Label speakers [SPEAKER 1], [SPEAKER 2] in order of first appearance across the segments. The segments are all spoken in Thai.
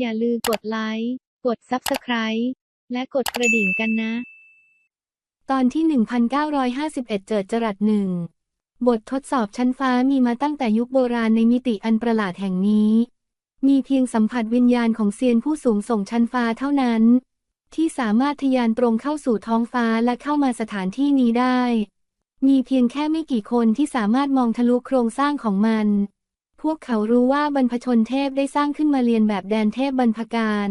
[SPEAKER 1] อย่าลืมกดไลค์ กด Subscribe และกดกระดิ่งกันนะ
[SPEAKER 2] ตอนที่ 1951 เจิดจรัสหนึ่ง บททดสอบชั้นฟ้ามีมาตั้งแต่ยุคโบราณในมิติอันประหลาดแห่งนี้ มีเพียงสัมผัสวิญญาณของเซียนผู้สูงส่งชั้นฟ้าเท่านั้น ที่สามารถทะยานตรงเข้าสู่ท้องฟ้าและเข้ามาสถานที่นี้ได้ มีเพียงแค่ไม่กี่คนที่สามารถมองทะลุโครงสร้างของมัน พวกเขารู้ว่าบรรพชนเทพได้สร้างขึ้นมาเรียนแบบแดนเทพบรรพการ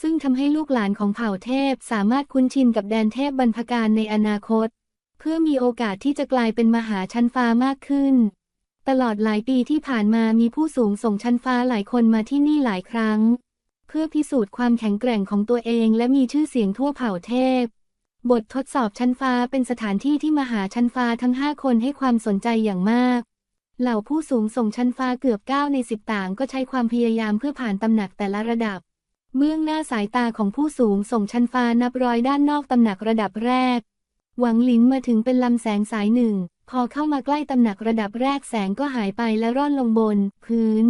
[SPEAKER 2] ซึ่งทำให้ลูกหลานของเผ่าเทพสามารถคุ้นชินกับแดนเทพบรรพการในอนาคต เพื่อมีโอกาสที่จะกลายเป็นมหาชั้นฟ้ามากขึ้น ตลอดหลายปีที่ผ่านมามีผู้สูงส่งชั้นฟ้าหลายคนมาที่นี่หลายครั้ง เพื่อพิสูจน์ความแข็งแกร่งของตัวเองและมีชื่อเสียงทั่วเผ่าเทพบททดสอบชั้นฟ้าเป็นสถานที่ที่มหาชั้นฟ้าทั้งห้าคนให้ความสนใจอย่างมาก เหล่าผู้สูงส่งชั้นฟ้าเกือบเก้าในสิบต่างก็ใช้ความพยายามเพื่อผ่านตำหนักแต่ละระดับ เบื้องหน้าสายตาของผู้สูงส่งชั้นฟ้านับร้อยด้านนอกตำหนักระดับแรก หวังหลินมาถึงเป็นลำแสงสายหนึ่ง พอเข้ามาใกล้ตำหนักระดับแรกแสงก็หายไปและร่อนลงบน พื้น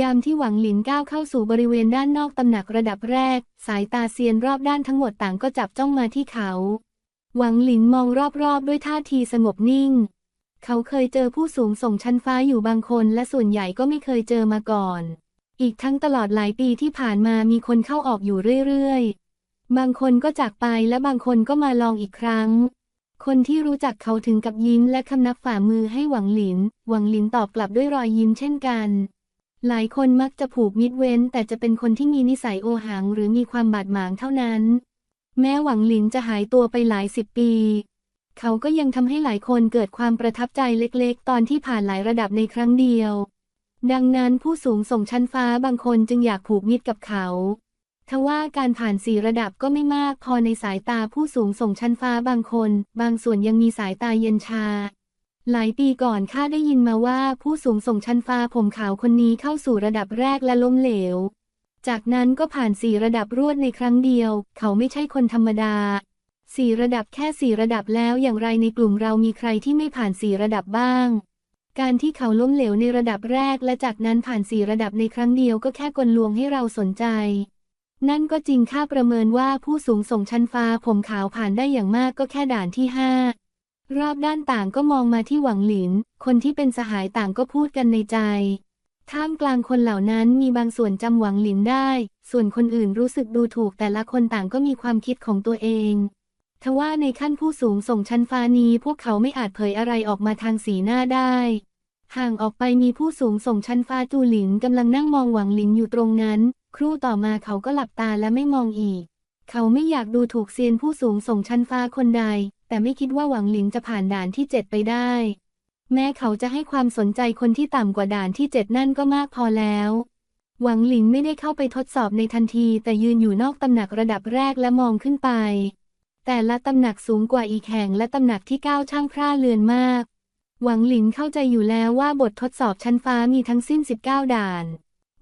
[SPEAKER 2] ยามที่หวังหลินก้าวเข้าสู่บริเวณด้านนอกตำหนักระดับแรก สายตาเซียนรอบด้านทั้งหมดต่างก็จับจ้องมาที่เขา หวังหลินมองรอบๆด้วยท่าทีสงบนิ่ง เขาเคยเจอผู้สูงส่งชั้นฟ้าอยู่บางคน และส่วนใหญ่ก็ไม่เคยเจอมาก่อน อีกทั้งตลอดหลายปีที่ผ่านมามีคนเข้าออกอยู่เรื่อยๆ บางคนก็จากไปและบางคนก็มาลองอีกครั้ง คนที่รู้จักเขาถึงกับยิ้มและคำนับฝ่ามือให้หวังหลิน หวังหลินตอบกลับด้วยรอยยิ้มเช่นกัน หลายคนมักจะผูกมิตรเว้น แต่จะเป็นคนที่มีนิสัยโอหังหรือมีความบาดหมางเท่านั้น แม้หวังหลินจะหายตัวไปหลายสิบปี เขาก็ยังทำให้หลายคนเกิดความประทับใจเล็กๆ ตอนที่ผ่านหลายระดับในครั้งเดียว ดังนั้นผู้สูงส่งชั้นฟ้าบางคนจึงอยากผูกมิตรกับเขาทว่าการผ่านสี่ระดับก็ไม่มากพอในสายตาผู้สูงส่งชั้นฟ้าบางคน บางส่วนยังมีสายตาเย็นชา หลายปีก่อนข้าได้ยินมาว่าผู้สูงส่งชั้นฟ้าผมขาวคนนี้เข้าสู่ระดับแรกและล้มเหลว จากนั้นก็ผ่านสี่ระดับรวดในครั้งเดียว เขาไม่ใช่คนธรรมดา สี่ระดับแค่สี่ระดับแล้วอย่างไรในกลุ่มเรามีใครที่ไม่ผ่านสี่ระดับบ้าง การที่เขาล้มเหลวในระดับแรกและจากนั้นผ่านสี่ระดับในครั้งเดียวก็แค่กลลวงให้เราสนใจ นั่นก็จริงค่าประเมินว่าผู้สูงส่งชั้นฟ้าผมขาวผ่านได้อย่างมากก็แค่ด่านที่ห้ารอบด้านต่างก็มองมาที่หวังหลิน คนที่เป็นสหายต่างก็พูดกันในใจ ท่ามกลางคนเหล่านั้นมีบางส่วนจำหวังหลินได้ ส่วนคนอื่นรู้สึกดูถูกแต่ละคนต่างก็มีความคิดของตัวเอง ทว่าในขั้นผู้สูงส่งชั้นฟ้านี้พวกเขาไม่อาจเผยอะไรออกมาทางสีหน้าได้ ห่างออกไปมีผู้สูงส่งชั้นฟ้าจูหลินกำลังนั่งมองหวังหลินอยู่ตรงนั้น ครู่ต่อมาเขาก็หลับตาและไม่มองอีก เขาไม่อยากดูถูกเซียนผู้สูงส่งชั้นฟ้าคนใด แต่ไม่คิดว่าหวังหลินจะผ่านด่านที่เจ็ดไปได้ แม้เขาจะให้ความสนใจคนที่ต่ำกว่าด่านที่เจ็ดนั่นก็มากพอแล้วหวังหลินไม่ได้เข้าไปทดสอบในทันที แต่ยืนอยู่นอกตำหนักระดับแรกและมองขึ้นไป แต่ละตำหนักสูงกว่าอีกแห่งและตำหนักที่ก้าวช่างพร่าเลือนมาก หวังหลินเข้าใจอยู่แล้วว่าบททดสอบชั้นฟ้ามีทั้งสิ้น 19 ด่าน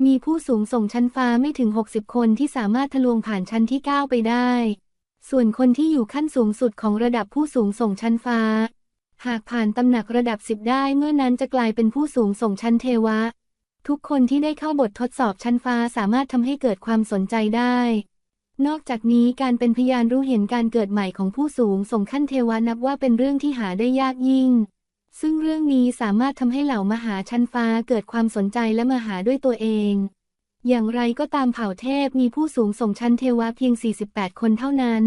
[SPEAKER 2] มีผู้สูงส่งชั้นฟ้าไม่ถึง 60 คนที่สามารถทะลวงผ่านชั้นที่ 9 ไปได้ ส่วนคนที่อยู่ขั้นสูงสุดของระดับผู้สูงส่งชั้นฟ้า หากผ่านตำหนักระดับ 10 ได้เมื่อนั้นจะกลายเป็นผู้สูงส่งชั้นเทวะ ทุกคนที่ได้เข้าบททดสอบชั้นฟ้าสามารถทำให้เกิดความสนใจได้ นอกจากนี้การเป็นพยานรู้เห็นการเกิดใหม่ของผู้สูงส่งขั้นเทวะนับว่าเป็นเรื่องที่หาได้ยากยิ่ง ซึ่งเรื่องนี้สามารถทำให้เหล่ามหาชั้นฟ้าเกิดความสนใจและมาหาด้วยตัวเอง อย่างไรก็ตามเผ่าเทพมีผู้สูงส่งชั้นเทวะเพียง 48 คนเท่านั้น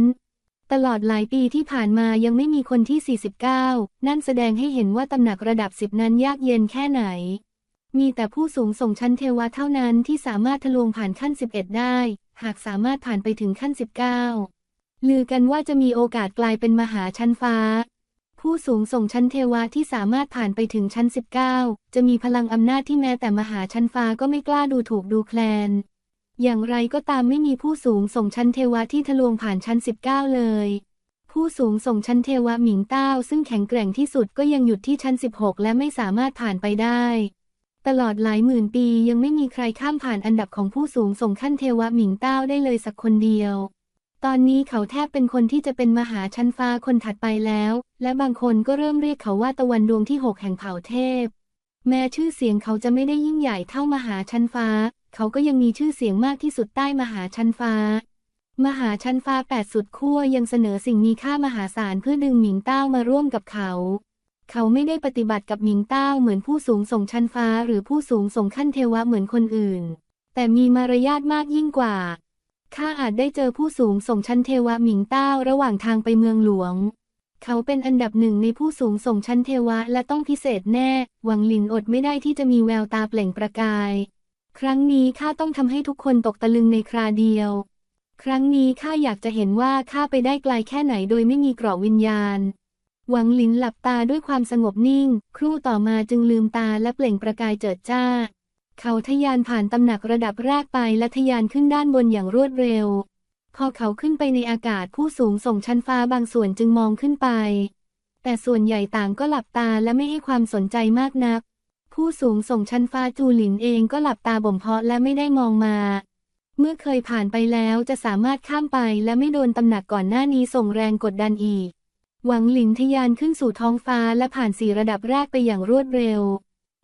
[SPEAKER 2] ตลอดหลายปีที่ผ่านมายังไม่มีคนที่ 49 นั่นแสดงให้เห็นว่าตำหนักระดับ10นั้นยากเย็นแค่ไหนมีแต่ผู้สูงส่งชั้นเทวะเท่านั้นที่สามารถทะลวงผ่านขั้น 11 ได้ หากสามารถผ่านไปถึงขั้น 19 ลือกันว่าจะมีโอกาสกลายเป็นมหาชั้นฟ้า ผู้สูงส่งชั้นเทวะที่สามารถผ่านไปถึงชั้น 19 จะมีพลังอำนาจที่แม้แต่มหาชั้นฟ้าก็ไม่กล้าดูถูกดูแคลน อย่างไรก็ตามไม่มีผู้สูงส่งชั้นเทวะที่ทะลวงผ่านชั้น 19 เลย ผู้สูงส่งชั้นเทวะหมิงเต้าซึ่งแข็งแกร่งที่สุดก็ยังหยุดที่ชั้น 16 และไม่สามารถผ่านไปได้ ตลอดหลายหมื่นปียังไม่มีใครข้ามผ่านอันดับของผู้สูงส่งขั้นเทวะหมิงเต้าได้เลยสักคนเดียว ตอนนี้เขาแทบเป็นคนที่จะเป็นมหาชั้นฟ้าคนถัดไปแล้ว และบางคนก็เริ่มเรียกเขาว่าตะวันดวงที่หกแห่งเผ่าเทพ แม้ชื่อเสียงเขาจะไม่ได้ยิ่งใหญ่เท่ามหาชั้นฟ้า เขาก็ยังมีชื่อเสียงมากที่สุดใต้มหาชั้นฟ้า มหาชั้นฟ้าแปดสุดขั้วยังเสนอสิ่งมีค่ามหาศาลเพื่อดึงหมิงเต้ามาร่วมกับเขา เขาไม่ได้ปฏิบัติกับหมิงเต้าเหมือนผู้สูงส่งชั้นฟ้าหรือผู้สูงส่งขั้นเทวะเหมือนคนอื่น แต่มีมารยาทมากยิ่งกว่า ข้าอาจได้เจอผู้สูงส่งชั้นเทวะหมิงเต้าระหว่างทางไปเมืองหลวง เขาเป็นอันดับหนึ่งในผู้สูงส่งชั้นเทวะและต้องพิเศษแน่ หวังหลินอดไม่ได้ที่จะมีแววตาเปล่งประกาย ครั้งนี้ข้าต้องทำให้ทุกคนตกตะลึงในคราเดียว ครั้งนี้ข้าอยากจะเห็นว่าข้าไปได้ไกลแค่ไหนโดยไม่มีเกราะวิญญาณ หวังหลินหลับตาด้วยความสงบนิ่ง ครู่ต่อมาจึงลืมตาและเปล่งประกายเจิดจ้า เขาทะยานผ่านตำหนักระดับแรกไปและทะยานขึ้นด้านบนอย่างรวดเร็ว พอเขาขึ้นไปในอากาศผู้สูงส่งชั้นฟ้าบางส่วนจึงมองขึ้นไป แต่ส่วนใหญ่ต่างก็หลับตาและไม่ให้ความสนใจมากนัก ผู้สูงส่งชั้นฟ้าจูหลินเองก็หลับตาบ่มเพาะและไม่ได้มองมา เมื่อเคยผ่านไปแล้วจะสามารถข้ามไปและไม่โดนตำหนักก่อนหน้านี้ส่งแรงกดดันอีก หวังหลินทะยานขึ้นสู่ท้องฟ้าและผ่านสี่ระดับแรกไปอย่างรวดเร็ว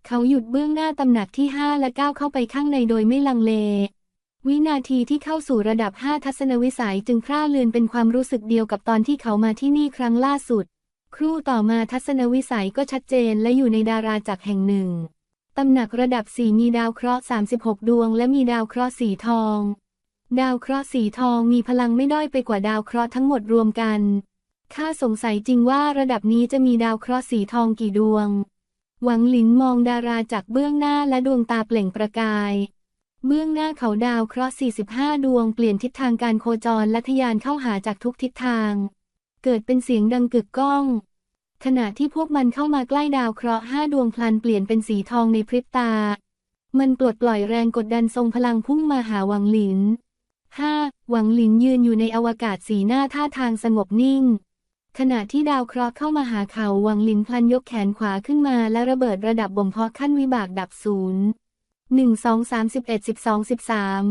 [SPEAKER 2] เขาหยุดเบื้องหน้าตำหนักที่ 5 และก้าวเข้าไปข้างในโดยไม่ลังเล วินาทีที่เข้าสู่ระดับ 5 ทัศนวิสัยจึงคร่าเลือนเป็นความรู้สึกเดียวกับตอนที่เขามาที่นี่ครั้งล่าสุด ครู่ต่อมาทัศนวิสัยก็ชัดเจนและอยู่ในดาราจักรแห่งหนึ่งตำหนักระดับ 4 มีดาวเคราะห์ 36 ดวง และมีดาวเคราะห์สีทอง ดาวเคราะห์สีทองมีพลังไม่ด้อยไปกว่าดาวเคราะห์ทั้งหมดรวมกัน ข้าสงสัยจริงว่าระดับนี้จะมีดาวเคราะห์สีทองกี่ดวง หวังหลินมองดาราจากเบื้องหน้าและดวงตาเปล่งประกาย เบื้องหน้าเขาดาวเคราะห์ 45 ดวงเปลี่ยนทิศทางการโคจรและทะยานเข้าหาจากทุกทิศทาง เกิดเป็นเสียงดังกึกก้อง ขณะที่พวกมันเข้ามาใกล้ดาวเคราะห์ห้าดวงพลันเปลี่ยนเป็นสีทองในพริบตา มันปลดปล่อยแรงกดดันทรงพลังพุ่งมาหาหวังหลิน 5. หวังหลินยืนอยู่ในอวกาศสีหน้าท่าทางสงบนิ่ง ขณะที่ดาวเคราะห์เข้ามาหาเขาหวังลินพลันยกแขนขวาขึ้นมาและระเบิดระดับบ่มเพาะขั้นวิบากดับศูนย์หนึ่งสองสามสิบเอ็ดสิบสองสิบสาม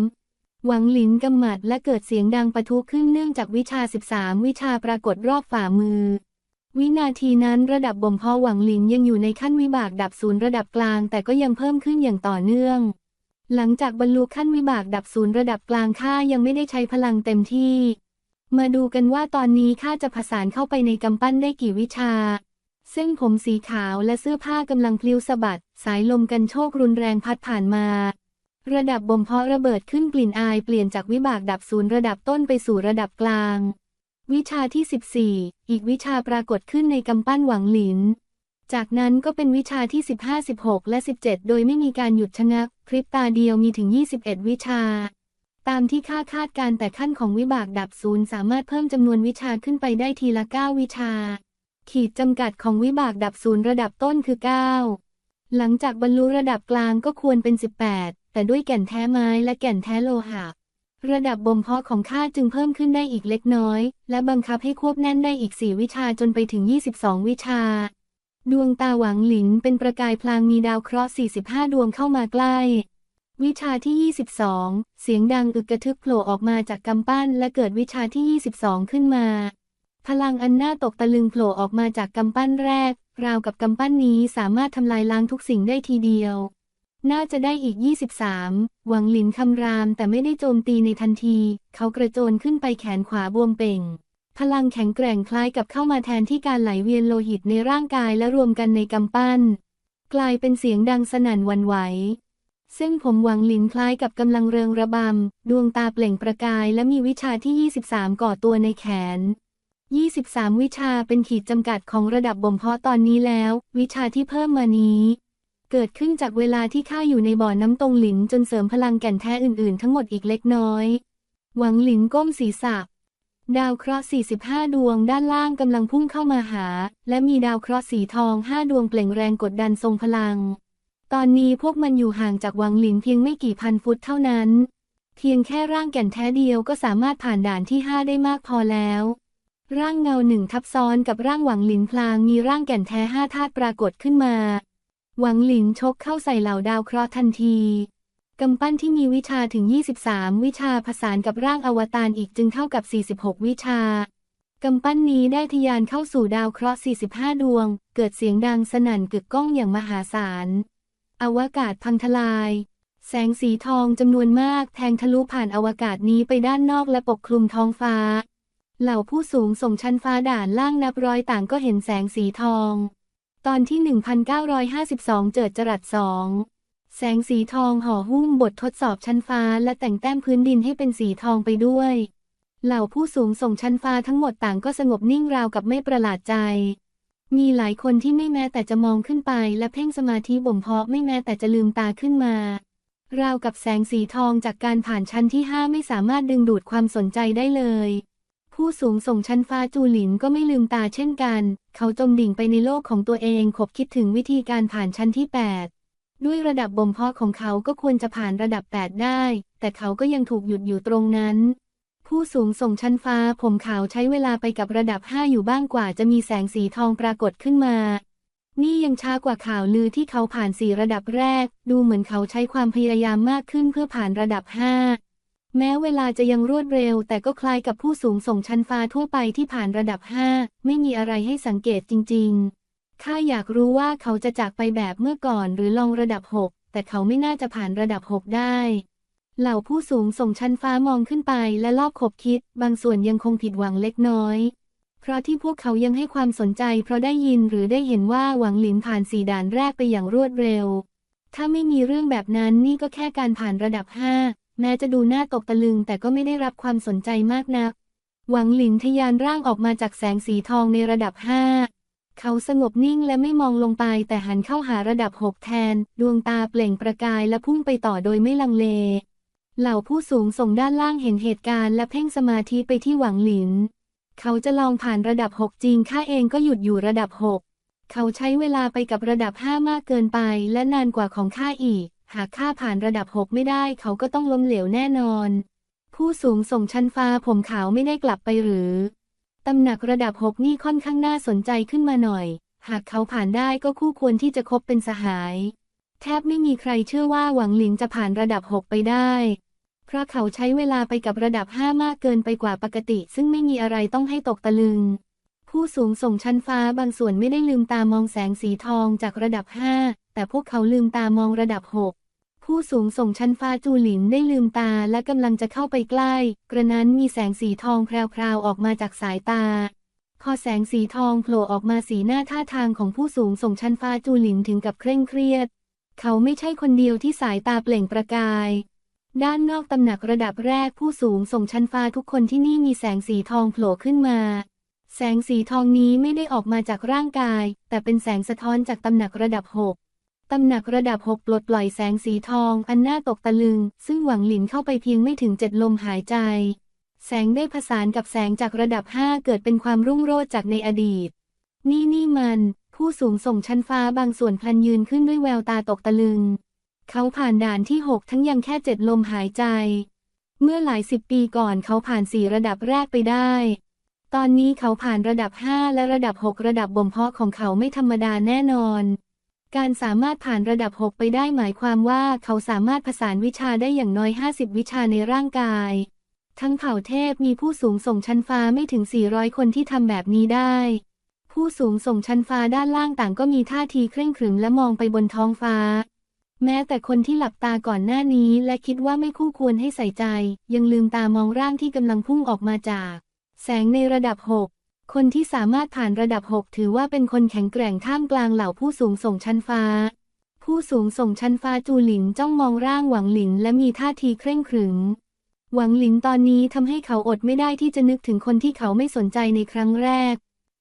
[SPEAKER 2] หวังลินกำหมัดและเกิดเสียงดังปะทุขึ้นเนื่องจากวิชาสิบสามวิชาปรากฏรอบฝ่ามือ วินาทีนั้นระดับบ่มเพาะหวังลินยังอยู่ในขั้นวิบากดับศูนย์ระดับกลาง แต่ก็ยังเพิ่มขึ้นอย่างต่อเนื่อง หลังจากบรรลุขั้นวิบากดับศูนย์ระดับกลางข้ายังไม่ได้ใช้พลังเต็มที่ มาดูกันว่าตอนนี้ข้าจะผสานเข้าไปในกำปั้นได้กี่วิชาเส้นผมสีขาวและเสื้อผ้ากำลังพลิ้วสะบัด สายลมกันโชกรุนแรงพัดผ่านมา ระดับบ่มเพาะระเบิดขึ้นกลิ่นอายเปลี่ยนจากวิบากดับศูนย์ระดับต้นไปสู่ระดับกลาง วิชาที่ 14 อีกวิชาปรากฏขึ้นในกำปั้นหวังหลิน จากนั้นก็เป็นวิชาที่ 15 16 และ 17 โดยไม่มีการหยุดชะงักพริบตาเดียวมีถึง 21 วิชา ตามที่ค่าคาดการแต่ขั้นของวิบากดับศูนย์สามารถเพิ่มจำนวนวิชาขึ้นไปได้ทีละ 9 วิชา ขีดจำกัดของวิบากดับศูนย์ระดับต้นคือ 9 หลังจากบรรลุระดับกลางก็ควรเป็น 18 แต่ด้วยแก่นแท้ไม้และแก่นแท้โลหะระดับบ่มเพาะของข้าจึงเพิ่มขึ้นได้อีกเล็กน้อย และบังคับให้ควบแน่นได้อีก 4 วิชาจนไปถึง 22 วิชา ดวงตาหวังหลินเป็นประกายพลางมีดาวเคราะห์ 45 ดวงเข้ามาใกล้ วิชาที่ 22 เสียงดังอึกกระทึกโผล่ออกมาจากกำปั้น และเกิดวิชาที่ 22 ขึ้นมา พลังอันน่าตกตะลึงโผล่ออกมาจากกำปั้นแรก ราวกับกำปั้นนี้สามารถทำลายล้างทุกสิ่งได้ทีเดียว น่าจะได้อีก 23 หวังหลินคำรามแต่ไม่ได้โจมตีในทันที เขากระโจนขึ้นไปแขนขวาบวมเป่ง พลังแข็งแกร่งคล้ายกับเข้ามาแทนที่การไหลเวียนโลหิตในร่างกายและรวมกันในกำปั้น กลายเป็นเสียงดังสนั่นวันไหว ซึ่งผมหวังหลินคล้ายกับกำลังเริงระบำ ดวงตาเปล่งประกายและมีวิชาที่ 23 ก่อตัวในแขน 23 วิชาเป็นขีดจำกัดของระดับบ่มเพาะตอนนี้แล้ว วิชาที่เพิ่มมานี้ เกิดขึ้นจากเวลาที่ข้าอยู่ในบ่อน้ำตรงหลินจนเสริมพลังแก่นแท้อื่นๆ ทั้งหมดอีกเล็กน้อย หวังหลินก้มศีรษะดาวเคราะห์ 45 ดวงด้านล่างกำลังพุ่งเข้ามาหา และมีดาวเคราะห์สีทอง 5 ดวงเปล่งแรงกดดันทรงพลัง ตอนนี้พวกมันอยู่ห่างจากหวังหลินเพียงไม่กี่พันฟุตเท่านั้น เพียงแค่ร่างแก่นแท้เดียวก็สามารถผ่านด่านที่5ได้มากพอแล้ว ร่างเงาหนึ่งทับซ้อนกับร่างหวังหลินพลางมีร่างแก่นแท้ห้าธาตุปรากฏขึ้นมา หวังหลินชกเข้าใส่เหล่าดาวเคราะห์ทันทีกำปั้นที่มีวิชาถึง 23 วิชาผสานกับร่างอวตารอีกจึงเท่ากับ 46 วิชากำปั้นนี้ได้ทะยานเข้าสู่ดาวเคราะห์ 45 ดวง เกิดเสียงดังสนั่นกึกก้องอย่างมหาศาล อวกาศพังทลาย แสงสีทองจำนวนมากแทงทะลุผ่านอวกาศนี้ไปด้านนอกและปกคลุมท้องฟ้า เหล่าผู้สูงส่งชั้นฟ้าด่านล่างนับร้อยต่างก็เห็นแสงสีทอง ตอนที่ 1952 เจิดจรัสสองแสงสีทองห่อหุ้มบททดสอบชั้นฟ้า และแต่งแต้มพื้นดินให้เป็นสีทองไปด้วย เหล่าผู้สูงส่งชั้นฟ้าทั้งหมดต่างก็สงบนิ่งราวกับไม่ประหลาดใจ มีหลายคนที่ไม่แม้แต่จะมองขึ้นไป และเพ่งสมาธิบ่มเพาะไม่แม้แต่จะลืมตาขึ้นมา ราวกับแสงสีทองจากการผ่านชั้นที่ห้าไม่สามารถดึงดูดความสนใจได้เลย ผู้สูงส่งชั้นฟ้าจูหลินก็ไม่ลืมตาเช่นกัน เขาจมดิ่งไปในโลกของตัวเองขบคิดถึงวิธีการผ่านชั้นที่ 8 ด้วยระดับบ่มเพาะของเขาก็ควรจะผ่านระดับ 8 ได้ แต่เขาก็ยังถูกหยุดอยู่ตรงนั้น ผู้สูงส่งชั้นฟ้าผมขาวใช้เวลาไปกับระดับ 5 อยู่บ้างกว่าจะมีแสงสีทองปรากฏขึ้นมา นี่ยังช้ากว่าข่าวลือที่เขาผ่านสี่ระดับแรก ดูเหมือนเขาใช้ความพยายามมากขึ้นเพื่อผ่านระดับ 5 แม้เวลาจะยังรวดเร็ว แต่ก็คล้ายกับผู้สูงส่งชั้นฟ้าทั่วไปที่ผ่านระดับ 5 ไม่มีอะไรให้สังเกตจริง ๆ ข้าอยากรู้ว่าเขาจะจากไปแบบเมื่อก่อนหรือลองระดับ 6 แต่เขาไม่น่าจะผ่านระดับ 6 ได้ เหล่าผู้สูงส่งชั้นฟ้ามองขึ้นไปและลอบขบคิด บางส่วนยังคงผิดหวังเล็กน้อย เพราะที่พวกเขายังให้ความสนใจ เพราะได้ยินหรือได้เห็นว่าหวังหลินผ่านสี่ด่านแรกไปอย่างรวดเร็ว ถ้าไม่มีเรื่องแบบนั้นนี่ก็แค่การผ่านระดับ5แม้จะดูน่าตกตะลึง แต่ก็ไม่ได้รับความสนใจมากนัก หวังหลินทะยานร่างออกมาจากแสงสีทองในระดับ5เขาสงบนิ่งและไม่มองลงไปแต่หันเข้าหาระดับ6แทน ดวงตาเปล่งประกายและพุ่งไปต่อโดยไม่ลังเล เหล่าผู้สูงส่งด้านล่างเห็นเหตุการณ์และเพ่งสมาธิไปที่หวังหลิน เขาจะลองผ่านระดับ 6 จริงข้าเองก็หยุดอยู่ระดับ 6 เขาใช้เวลาไปกับระดับ 5 มากเกินไป และนานกว่าของข้าอีก หากข้าผ่านระดับ 6 ไม่ได้เขาก็ต้องล้มเหลวแน่นอน ผู้สูงส่งชั้นฟ้าผมขาวไม่ได้กลับไปหรือตำหนักระดับ 6 นี่ค่อนข้างน่าสนใจขึ้นมาหน่อย หากเขาผ่านได้ก็คู่ควรที่จะคบเป็นสหาย แทบไม่มีใครเชื่อว่าหวังหลินจะผ่านระดับ 6 ไปได้ ราะเขาใช้เวลาไปกับระดับ 5 มากเกินไปกว่าปกติ ซึ่งไม่มีอะไรต้องให้ตกตะลึง ผู้สูงส่งชั้นฟ้าบางส่วนไม่ได้ลืมตามองแสงสีทองจากระดับ 5 แต่พวกเขาลืมตามองระดับ 6 ผู้สูงส่งชั้นฟ้าจูหลินได้ลืมตาและกำลังจะเข้าไปใกล้ กระนั้นมีแสงสีทองแพรวๆออกมาจากสายตา พอแสงสีทองโผล่ออกมาสีหน้าท่าทางของผู้สูงส่งชั้นฟ้าจูหลินถึงกับเคร่งเครียด เขาไม่ใช่คนเดียวที่สายตาเปล่งประกาย ด้านนอกตำหนักระดับแรกผู้สูงส่งชั้นฟ้าทุกคนที่นี่มีแสงสีทองโผล่ขึ้นมา แสงสีทองนี้ไม่ได้ออกมาจากร่างกาย แต่เป็นแสงสะท้อนจากตำหนักระดับ6ตำหนักระดับ6ปลดปล่อยแสงสีทองอันน่าตกตะลึง ซึ่งหวังหลินเข้าไปเพียงไม่ถึงเจ็ดลมหายใจ แสงได้ผสานกับแสงจากระดับ5เกิดเป็นความรุ่งโรจน์จากในอดีต นี่นี่มัน ผู้สูงส่งชั้นฟ้าบางส่วนพลันยืนขึ้นด้วยแววตาตกตะลึง เขาผ่านด่านที่ 6 ทั้งยังแค่เจ็ดลมหายใจ เมื่อหลายสิบปีก่อนเขาผ่านสี่ระดับแรกไปได้ ตอนนี้เขาผ่านระดับ 5 และระดับ 6 ระดับบ่มเพาะของเขาไม่ธรรมดาแน่นอน การสามารถผ่านระดับ 6 ไปได้หมายความว่าเขาสามารถผสานวิชาได้อย่างน้อย 50 วิชาในร่างกาย ทั้งเผ่าเทพมีผู้สูงส่งชั้นฟ้าไม่ถึง 400 คนที่ทำแบบนี้ได้ผู้สูงส่งชั้นฟ้าด้านล่างต่างก็มีท่าทีเคร่งขรึมและมองไปบนท้องฟ้า แม้แต่คนที่หลับตาก่อนหน้านี้และคิดว่าไม่คู่ควรให้ใส่ใจ ยังลืมตามองร่างที่กำลังพุ่งออกมาจาก แสงในระดับ 6 คนที่สามารถผ่านระดับ 6 ถือว่าเป็นคนแข็งแกร่งท่ามกลางเหล่าผู้สูงส่งชั้นฟ้า ผู้สูงส่งชั้นฟ้าจูหลินจ้องมองร่างหวังหลินและมีท่าทีเคร่งขรึม หวังหลินตอนนี้ทำให้เขาอดไม่ได้ที่จะนึกถึงคนที่เขาไม่สนใจในครั้งแรก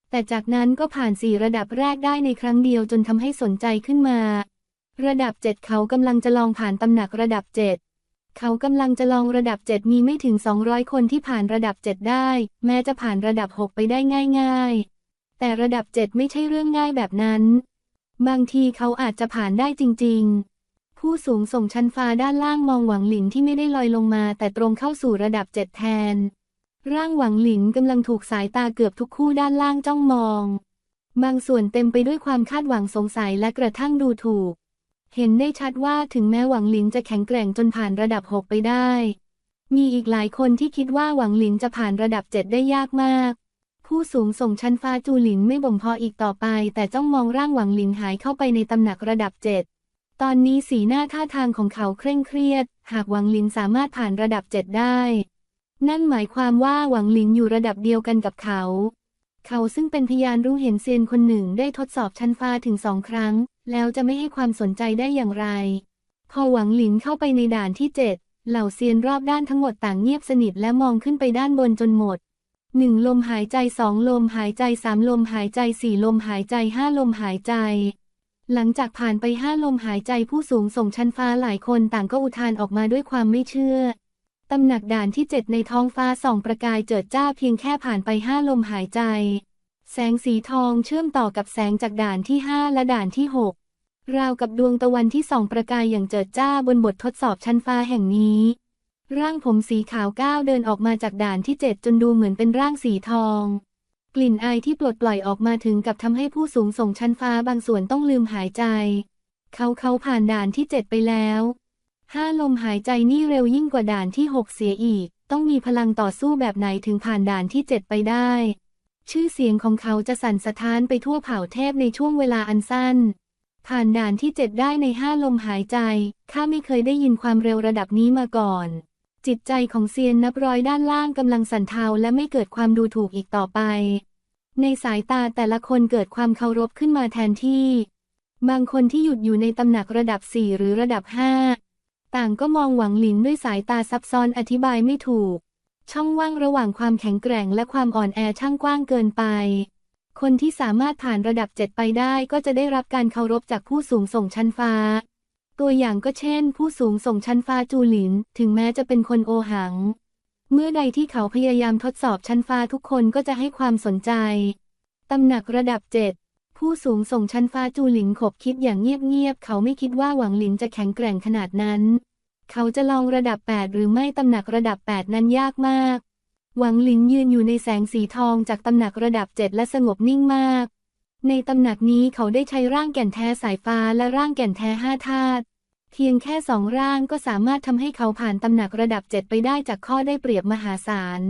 [SPEAKER 2] แต่จากนั้นก็ผ่านสี่ระดับแรกได้ในครั้งเดียวจนทำให้สนใจขึ้นมา ระดับ 7 เขากำลังจะลองผ่านตำหนักระดับ 7 เขากำลังจะลองระดับ 7 มีไม่ถึง 200 คนที่ผ่านระดับ 7 ได้ แม้จะผ่านระดับ 6 ไปได้ง่าย ๆ แต่ระดับ 7 ไม่ใช่เรื่องง่ายแบบนั้น บางทีเขาอาจจะผ่านได้จริง ๆ ผู้สูงส่งชั้นฟ้าด้านล่างมองหวังหลินที่ไม่ได้ลอยลงมา แต่ตรงเข้าสู่ระดับ 7 แทน ร่างหวังหลินกำลังถูกสายตาเกือบทุกคู่ด้านล่างจ้องมอง บางส่วนเต็มไปด้วยความคาดหวังสงสัยและกระทั่งดูถูก เห็นได้ชัดว่าถึงแม้หวังหลินจะแข็งแกร่งจนผ่านระดับ 6 ไปได้ มีอีกหลายคนที่คิดว่าหวังหลินจะผ่านระดับ 7 ได้ยากมาก ผู้สูงส่งชั้นฟ้าจูหลินไม่บ่มเพออีกต่อไป แต่จ้องมองร่างหวังหลินหายเข้าไปในตำหนักระดับ 7 ตอนนี้สีหน้าท่าทางของเขาเคร่งเครียด หากหวังหลินสามารถผ่านระดับเจ็ดได้ นั่นหมายความว่าหวังหลินอยู่ระดับเดียวกันกับเขา เขาซึ่งเป็นพยานรู้เห็นเซียนคนหนึ่งได้ทดสอบชั้นฟ้าถึงสองครั้ง แล้วจะไม่ให้ความสนใจได้อย่างไร พอหวังหลินเข้าไปในด่านที่เจ็ดเหล่าเซียนรอบด้านทั้งหมดต่างเงียบสนิทและมองขึ้นไปด้านบนจนหมดหนึ่งลมหายใจสองลมหายใจสามลมหายใจสี่ลมหายใจห้าลมหายใจ หลังจากผ่านไปห้าลมหายใจผู้สูงส่งชั้นฟ้าหลายคนต่างก็อุทานออกมาด้วยความไม่เชื่อ ตำหนักด่านที่เจ็ดในท้องฟ้าส่องประกายเจิดจ้าเพียงแค่ผ่านไปห้าลมหายใจ แสงสีทองเชื่อมต่อกับแสงจากด่านที่ห้าและด่านที่หก ราวกับดวงตะวันที่ส่องประกายอย่างเจิดจ้าบนบททดสอบชั้นฟ้าแห่งนี้ ร่างผมสีขาวก้าวเดินออกมาจากด่านที่เจ็ดจนดูเหมือนเป็นร่างสีทอง กลิ่นไอที่ปลดปล่อยออกมาถึงกับทำให้ผู้สูงส่งชั้นฟ้าบางส่วนต้องลืมหายใจ เขาเขาผ่านด่านที่เจ็ดไปแล้วห้าลมหายใจนี่เร็วยิ่งกว่าด่านที่หกเสียอีก ต้องมีพลังต่อสู้แบบไหนถึงผ่านด่านที่เจ็ดไปได้ ชื่อเสียงของเขาจะสั่นสะท้านไปทั่วเผ่าเทพในช่วงเวลาอันสั้น ผ่านด่านที่เจ็ดได้ในห้าลมหายใจ ข้าไม่เคยได้ยินความเร็วระดับนี้มาก่อน จิตใจของเซียนนับร้อยด้านล่างกำลังสั่นเทาและไม่เกิดความดูถูกอีกต่อไป ในสายตาแต่ละคนเกิดความเคารพขึ้นมาแทนที่ บางคนที่หยุดอยู่ในตำหนักระดับสี่หรือระดับห้าต่างก็มองหวังหลินด้วยสายตาซับซ้อนอธิบายไม่ถูก ช่องว่างระหว่างความแข็งแกร่งและความอ่อนแอช่างกว้างเกินไป คนที่สามารถผ่านระดับเจ็ดไปได้ก็จะได้รับการเคารพจากผู้สูงส่งชั้นฟ้า ตัวอย่างก็เช่น ผู้สูงส่งชั้นฟ้าจูหลิน ถึงแม้จะเป็นคนโอหัง เมื่อใดที่เขาพยายามทดสอบชั้นฟ้าทุกคนก็จะให้ความสนใจ ตำหนักระดับเจ็ดผู้สูงส่งชั้นฟ้าจูหลินขบคิดอย่างเงียบๆ เขาไม่คิดว่าหวังหลินจะแข็งแกร่งขนาดนั้น เขาจะลองระดับ 8 หรือไม่ตำหนักระดับ 8 นั้นยากมาก หวังหลินยืนอยู่ในแสงสีทองจากตำหนักระดับ7และสงบนิ่งมาก ในตำหนักนี้เขาได้ใช้ร่างแก่นแท้สายฟ้าและร่างแก่นแท้ห้าธาตุเพียงแค่สองร่างก็สามารถทำให้เขาผ่านตำหนักระดับ7ไปได้จากข้อได้เปรียบมหาศาล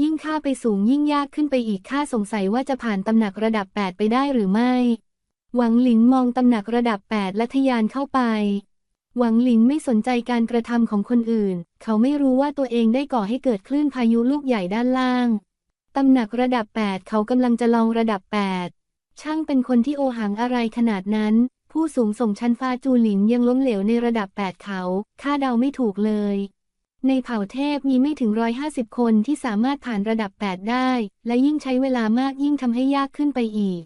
[SPEAKER 2] ยิ่งค่าไปสูงยิ่งยากขึ้นไปอีกข้าสงสัยว่าจะผ่านตำหนักระดับ8ไปได้หรือไม่ หวังหลินมองตำหนักระดับ8และทะยานเข้าไป หวังหลินไม่สนใจการกระทำของคนอื่น เขาไม่รู้ว่าตัวเองได้ก่อให้เกิดคลื่นพายุลูกใหญ่ด้านล่าง ตำหนักระดับ 8 เขากำลังจะลองระดับ 8 ช่างเป็นคนที่โอหังอะไรขนาดนั้น ผู้สูงส่งชั้นฟ้าจูหลินยังล้มเหลวในระดับ 8 เขาข้าเดาไม่ถูกเลย ในเผ่าเทพมีไม่ถึงร้อยห้าสิบคนที่สามารถผ่านระดับ 8 ได้ และยิ่งใช้เวลามากยิ่งทำให้ยากขึ้นไปอีก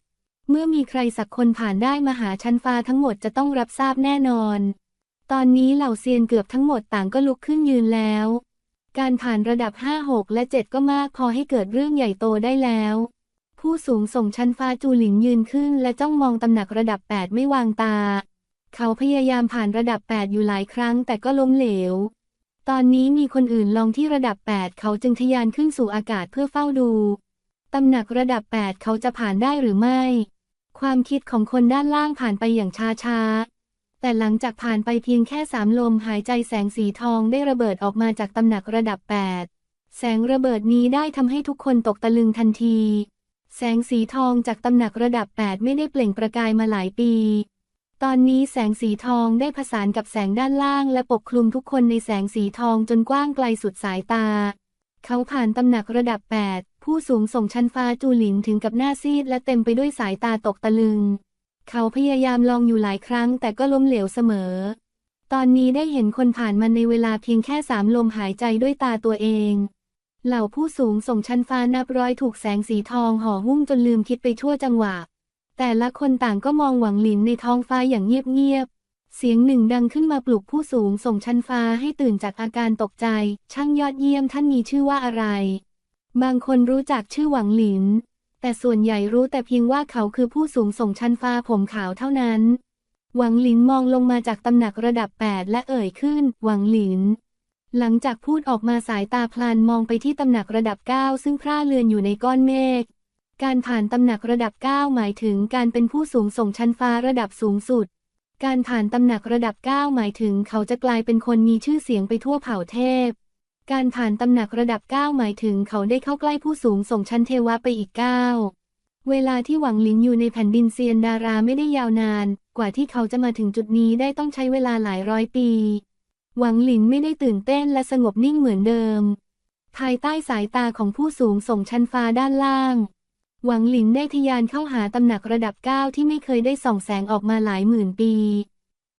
[SPEAKER 2] เมื่อมีใครสักคนผ่านได้มาหาชั้นฟ้าทั้งหมดจะต้องรับทราบแน่นอน ตอนนี้เหล่าเซียนเกือบทั้งหมดต่างก็ลุกขึ้นยืนแล้ว การผ่านระดับ 5 6 และ 7 ก็มากพอให้เกิดเรื่องใหญ่โตได้แล้ว ผู้สูงส่งชั้นฟ้าจูหลินยืนขึ้น และจ้องมองตำหนักระดับ 8 ไม่วางตา เขาพยายามผ่านระดับ 8 อยู่หลายครั้งแต่ก็ล้มเหลว ตอนนี้มีคนอื่นลองที่ระดับ 8 เขาจึงทะยานขึ้นสู่อากาศเพื่อเฝ้าดูตำหนักระดับ 8 เขาจะผ่านได้หรือไม่ ความคิดของคนด้านล่างผ่านไปอย่างช้าๆ แต่หลังจากผ่านไปเพียงแค่สามลมหายใจแสงสีทองได้ระเบิดออกมาจากตำหนักระดับ 8 แสงระเบิดนี้ได้ทำให้ทุกคนตกตะลึงทันที แสงสีทองจากตำหนักระดับ 8 ไม่ได้เปล่งประกายมาหลายปี ตอนนี้แสงสีทองได้ผสานกับแสงด้านล่าง และปกคลุมทุกคนในแสงสีทองจนกว้างไกลสุดสายตา เขาผ่านตำหนักระดับ 8 ผู้สูงส่งชั้นฟ้าจูหลินถึงกับหน้าซีดและเต็มไปด้วยสายตาตกตะลึง เขาพยายามลองอยู่หลายครั้งแต่ก็ล้มเหลวเสมอ ตอนนี้ได้เห็นคนผ่านมันในเวลาเพียงแค่สามลมหายใจด้วยตาตัวเอง เหล่าผู้สูงส่งชั้นฟ้านับร้อยถูกแสงสีทองห่อหุ้มจนลืมคิดไปทั่วจังหวะ แต่ละคนต่างก็มองหวังหลินในท้องฟ้าอย่างเงียบๆ เสียงหนึ่งดังขึ้นมาปลุกผู้สูงส่งชั้นฟ้าให้ตื่นจากอาการตกใจ ช่างยอดเยี่ยมท่านมีชื่อว่าอะไร บางคนรู้จักชื่อหวังหลิน แต่ส่วนใหญ่รู้แต่เพียงว่าเขาคือผู้สูงส่งชั้นฟ้าผมขาวเท่านั้น หวังหลินมองลงมาจากตำหนักระดับ 8 และเอ่ยขึ้น หวังหลิน หลังจากพูดออกมาสายตาพลานมองไปที่ตำหนักระดับ 9 ซึ่งพร่าเลือนอยู่ในก้อนเมฆ การผ่านตำหนักระดับ 9 หมายถึงการเป็นผู้สูงส่งชั้นฟ้าระดับสูงสุด การผ่านตำหนักระดับ 9 หมายถึงเขาจะกลายเป็นคนมีชื่อเสียงไปทั่วเผ่าเทพ การผ่านตำหนักระดับ 9 หมายถึงเขาได้เข้าใกล้ผู้สูงส่งชั้นเทวะไปอีก 9 เวลาที่หวังหลินอยู่ในแผ่นดินเซียนดาราไม่ได้ยาวนาน กว่าที่เขาจะมาถึงจุดนี้ได้ต้องใช้เวลาหลายร้อยปี หวังหลินไม่ได้ตื่นเต้นและสงบนิ่งเหมือนเดิม ภายใต้สายตาของผู้สูงส่งชั้นฟ้าด้านล่าง หวังหลินได้ทยานเข้าหาตำหนักระดับเก้าที่ไม่เคยได้ส่องแสงออกมาหลายหมื่นปี